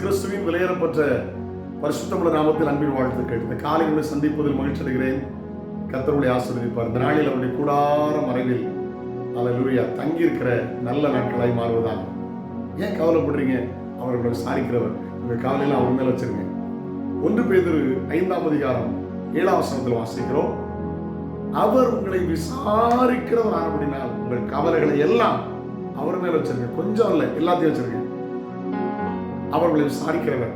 கிறிஸ்துவின் விலையேறப்பட்ட பரிசுத்தமுள்ள நாமத்தில் அன்பின் வாழ்த்துக்கள். இந்த காலை உங்களை சந்திப்பதில் மகிழ்ச்சி அடைகிறேன். கத்தருடைய ஆசிரியப்பார் இந்த நாளில் அவருடைய கூடார மறைவில் அல்லேலூயா தங்கி இருக்கிற நல்ல நாட்களாய் மாறுவதாக ஏன் கவலைப்படுறீங்க? அவர்களை விசாரிக்கிறவர். உங்கள் கவலையெல்லாம் அவர் மேல வச்சிருங்க. ஒன்று பேதுரு ஐந்தாம் அதிகாரம் ஏழாம் வசனத்தில் வாசிக்கிறோம். அவர் உங்களை விசாரிக்கிறவர் ஆனப்படினால் உங்கள் கவலைகளை எல்லாம் அவர் மேல வச்சிருங்க. கொஞ்சம் இல்லை எல்லாத்தையும் வச்சிருங்க. அவர்களை விசாரிக்கிறவர்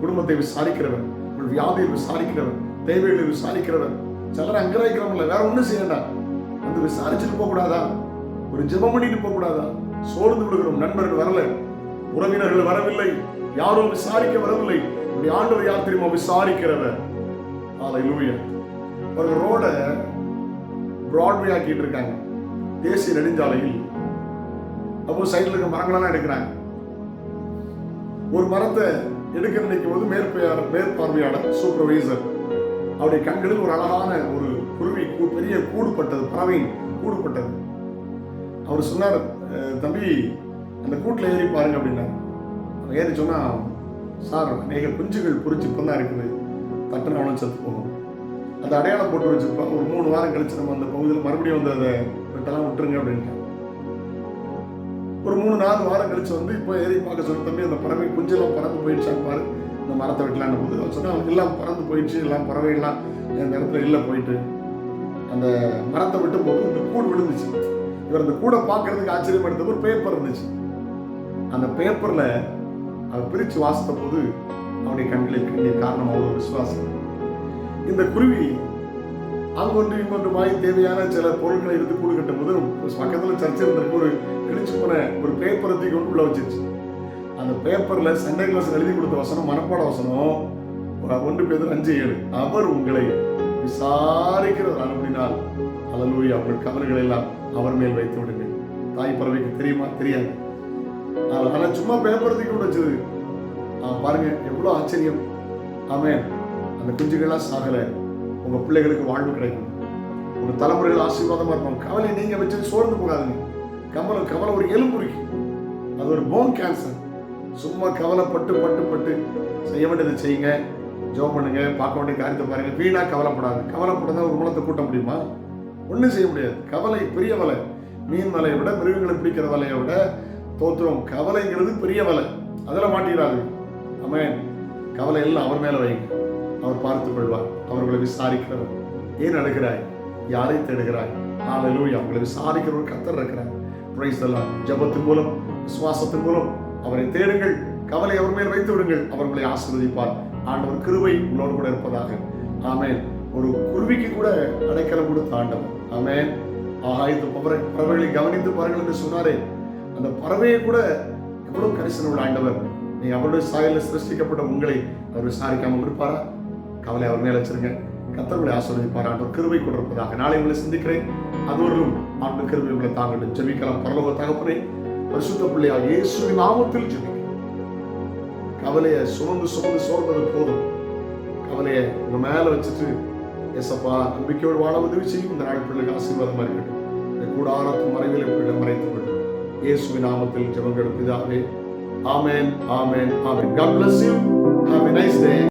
குடும்பத்தை விசாரிக்கிறவர் உங்கள் வியாதியை விசாரிக்கிறவர் தேவைகளை விசாரிக்கிறவர் சிலர் அங்கராய்க்கிறவங்கள வேற ஒன்றும் செய்யண்டா வந்து விசாரிச்சுட்டு போகக்கூடாதா ஒரு ஜெபம் பண்ணிட்டு போகக்கூடாதா சோர்ந்து விடுகிறோம் நண்பர்கள் வரல. உறவினர்கள் வரவில்லை. யாரும் விசாரிக்க வரவில்லை. இப்படி ஆண்டவர் யார் தெரியுமா? விசாரிக்கிறவர். ஹalleluya ஒரு ரோட பிராட்வே ஆக்கிட்டு இருக்காங்க. தேசிய நெடுஞ்சாலையில். அப்போ சைடுல இருக்க மரங்களெல்லாம் எடுக்கிறாங்க. ஒரு மரத்தை எடுக்க நினைக்கும் போது மேற்பார் மேற்பார்வையாளர் சூப்பர்வைசர் அவருடைய கண்களில் ஒரு அழகான ஒரு குருவி பெரிய கூடுபட்டது பறவையின் கூடுபட்டது. அவர் சொன்னார் தம்பி அந்த கூட்டில் ஏறி பாருங்க அப்படின்னா. அவன் ஏறி சொன்னால் சார் அநேக குஞ்சுகள் பொறிச்சு இப்போ தான் இருக்குது. தட்டுன அவனும் செத்து போகும். அந்த அடையாளம் போட்டு வச்சிருப்பான் ஒரு மூணு வாரம் கழிச்சு நம்ம அந்த பகுதியில் மறுபடியும் வந்து அதை விட்டெல்லாம் விட்டுருங்க அப்படின்ட்டு ஒரு மூணு நாலு வாரம் கழிச்சு வந்து இப்போ ஏறி பார்க்க சொல்ல தம்பி அந்த பறவை குஞ்செல்லாம் பறந்து போயிடுச்சான்னு பாரு. இந்த மரத்தை வெட்டலான்னு போது அவன் சொன்னா எல்லாம் பறந்து போயிடுச்சு எல்லாம் பறவைகள்லாம் இந்த இடத்துல இல்லை போயிட்டு. அந்த மரத்தை விட்டு போது இந்த கூடு விழுந்துச்சு. இவர் அந்த கூடை பார்க்கறதுக்கு ஆச்சரியம் எடுத்த ஒரு பேப்பர் இருந்துச்சு. அந்த பேப்பரில் அவர் பிரித்து வாசித்த போது அவனுடைய கண்களில் கண்ணீர் காரணம் ஒரு விசுவாசம். இந்த குருவி அங்கொன்று இங்கொன்றுமாய் தேவையான சில பொருட்களை எடுத்து கூடு கட்டும் போது பக்கத்தில் சர்ச்சை இருந்திருக்கு ஒரு கிழிச்சு போன ஒரு பேப்பரை தூக்கி கொண்டு உள்ள வச்சிருச்சு. அந்த பேப்பர்ல சண்டை கிளாஸ் எழுதி கொடுத்த வசனம் மனப்பாட வசனம் ஒன்று பேர் அஞ்சு ஏழு. அவர் உங்களை விசாரிக்கிறவர் அனுப்பினால் அல்லலூயா உங்கள் கவலைகள் எல்லாம் அவர் மேல் வைத்து விடுங்க தாய் பறவைக்கு தெரியுமா? தெரியாது. ஆனா- சும்மா பேப்பர் தூக்கி கொண்டு வச்சது. பாருங்க எவ்வளவு ஆச்சரியம். ஆமேன். அந்த குஞ்சுகள்லாம் சாகல. உங்க பிள்ளைகளுக்கு வாழ்வு கிடைக்கும். உங்க தலைமுறைகள் ஆசீர்வாதமா இருக்கும் கவலை நீங்க வச்சு சோர்ந்து போகாதுங்க. கவலை கவலை ஒரு எலும்புரிக்கு அது ஒரு போன் கேன்சர் சும்மா கவலைப்பட்டு பட்டு பட்டு செய்ய வேண்டியதை செய்யுங்க. ஜோம் பண்ணுங்க பார்க்க வேண்டிய காரியத்தை பாருங்க. வீணா கவலைப்படாது. கவலைப்படாத ஒரு குணத்தை கூட்ட முடியுமா? ஒன்றும் செய்ய முடியாது. கவலை பெரிய வலை. மீன் வலையை விட மிருகங்களை பிடிக்கிற வலையை விட தோத்துறோம் கவலைங்கிறது பெரிய வலை. அதில் மாட்டிக்கிறாரு அமேன் கவலை எல்லாம் அவர் மேலே வைங்க. அவர் பார்த்து கொள்வார். அவர்களை விசாரிக்கிறவர். ஏன் அழுகிறாய்? யாரை தேடுகிறாய்? ஹalleluya அவங்களை விசாரிக்கிறவர் கத்தர் இருக்கிறார். பிரைசலாம் ஜபத்தின் மூலம் விசுவாசத்தின் மூலம் அவரை தேடுங்கள். கவலை அவர் மேல் வைத்து விடுங்கள். அவர்களை ஆசீர்வதிப்பார். ஆண்டவர் கிருவை உங்களோடு கூட இருப்பதாக. ஆமேன். ஒரு குருவிக்கு கூட அடைக்கலம் கொடுத்த ஆண்டவர். ஆமேன். ஆகாயத்து பறவை பறவைகளை கவனித்து பாருங்கள் என்று சொன்னாரே. அந்த பறவையை கூட எவ்வளவு கரிசனம் உள்ள ஆண்டவர். நீ அவருடைய சாயலில் சிருஷ்டிக்கப்பட்ட உங்களை அவர் விசாரிக்காமல் இருப்பாரா? கவலை அவர் மேல வச்சிருங்க. கத்தர்களை ஆசீர்வதிப்பார். ஆண்டவர் கிருவை கொண்டிருப்பதாக. நாளை உங்களை சிந்திக்கிறேன். அனைவரும் ஆண்டு கிருபை உங்களை தாங்கட்டும். ஜெபிக்கலாம். பரலோக தகப்பனே பரிசுத்த பிள்ளையா இயேசுவின் நாமத்தில் ஜெபிக்கிறேன் கவலையை சுமந்து சுமந்து சோர்ந்தது போதும். கவலையை உங்க மேல வச்சுட்டு எசப்பா நம்பிக்கையோடு வாழ உதவி செய்யும் இந்த நாள் பிள்ளைக்கு ஆசீர்வாதமா இருக்கட்டும். இந்த கூடாரத்து மறைவில் பிள்ளை மறைத்து விடும் இயேசுவின் நாமத்தில் ஜெபங்கள் பிதாவே. ஆமேன் ஆமேன் ஆமேன். God bless you. Have a nice day.